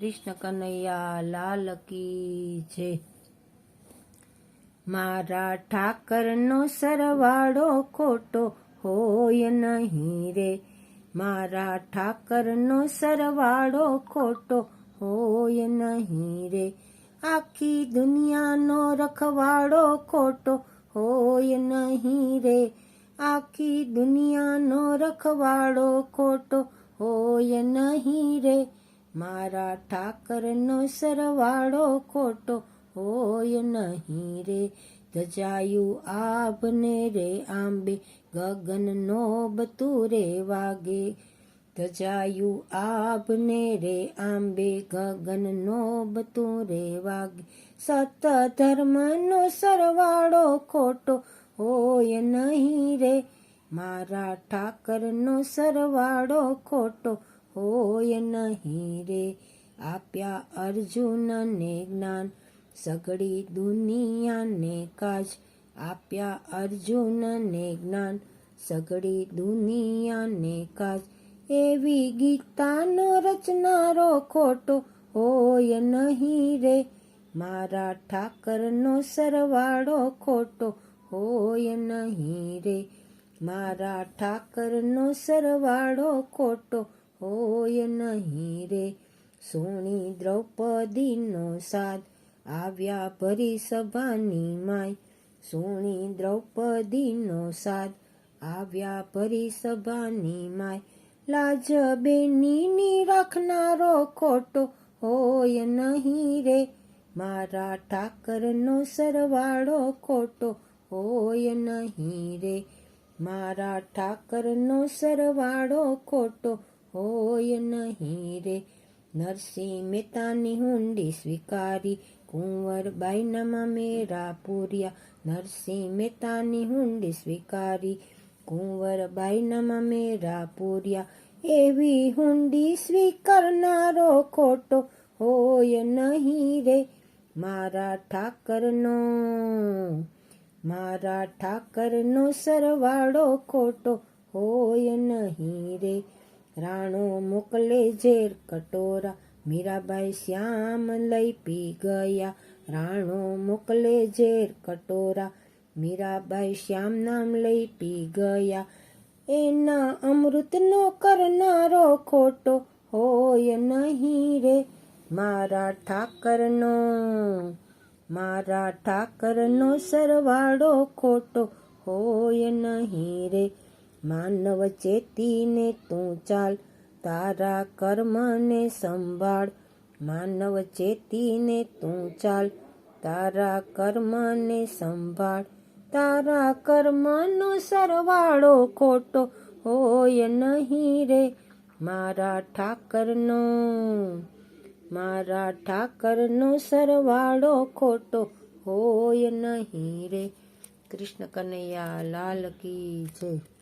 કૃષ્ણ કનૈયા લાલ કી જય. મારા ઠાકરનો સરવાળો ખોટો હોય નહીં રે. મારા ઠાકરનો સરવાળો ખોટો હોય નહીં રે. આખી દુનિયાનો રખવાળો ખોટો હોય નહીં રે. આખી દુનિયાનો રખવાળો ખોટો હોય નહીં રે. મારા ઠાકરનો સરવાળો ખોટો હોય નહીં રે. ધજાયું આભને રે આંબે, ગગનનો બતુરે વાગે. ધજાયું આભને રે આંબે, ગગનનો બતુરે વાગે. સત ધર્મનો સરવાળો ખોટો હોય નહીં રે. મારા ઠાકરનો સરવાળો ખોટો હોય નહીં રે. આપ્યા અર્જુનને જ્ઞાન. સગળી દુનિયાને કાજ. આપ્યા અર્જુનને જ્ઞાન. સગળી દુનિયાને કાજ. એવી ગીતાનો રચનારો ખોટો હોય નહીં રે. મારા ઠાકરનો સરવાળો ખોટો હોય નહીં રે. મારા ઠાકરનો સરવાળો ખોટો હોય નહીં રે. સોણી દ્રૌપદીનો સાદ આવ્યા ભરી માય. સોણી દ્રૌપદીનો સાદ આવ્યા ભરી સભાની માય. લાજ બેની રાખનારો ખોટો હોય નહીં રે. મારા ઠાકરનો સરવાળો ખોટો હોય નહીં રે. મારા ઠાકરનો સરવાળો ખોટો હોય નહીં રે. નરસિંહ મહેતાની હુંડી સ્વીકારી. કુંવરબાઈનામાં મેરા પૂર્યા. નરસિંહ મહેતાની હુંડી સ્વીકારી. કુંવરબાઈનામાં મેરા પૂર્યા. એવી હુંડી સ્વીકારનારો ખોટો હોય નહીં રે. મારા ઠાકરનો મારા ઠાકરનો સરવાળો ખોટો હોય નહીં રે. રાણો મોકલે ઝેર કટોરા. મીરાબાઈ શ્યામ લઈ પી ગયા. રાણો મોકલે ઝેર કટોરા. મીરાબાઈ શ્યામ નામ લઈ પી ગયા. એના અમૃતનો કરનારો ખોટો હોય નહીં રે. મારા ઠાકરનો મારા ઠાકરનો સરવાળો ખોટો હોય નહીં રે. માનવ ચેતીને તું ચાલ, તારા કર્મને સંભાળ. માનવ ચેતીને તું ચાલ, તારા કર્મને સંભાળ. તારા કર્મનો સરવાળો ખોટો હોય નહીં રે. મારા ઠાકરનો મારા ઠાકરનો સરવાળો ખોટો હોય નહીં રે. કૃષ્ણ કનૈયા, લાલ કી જય.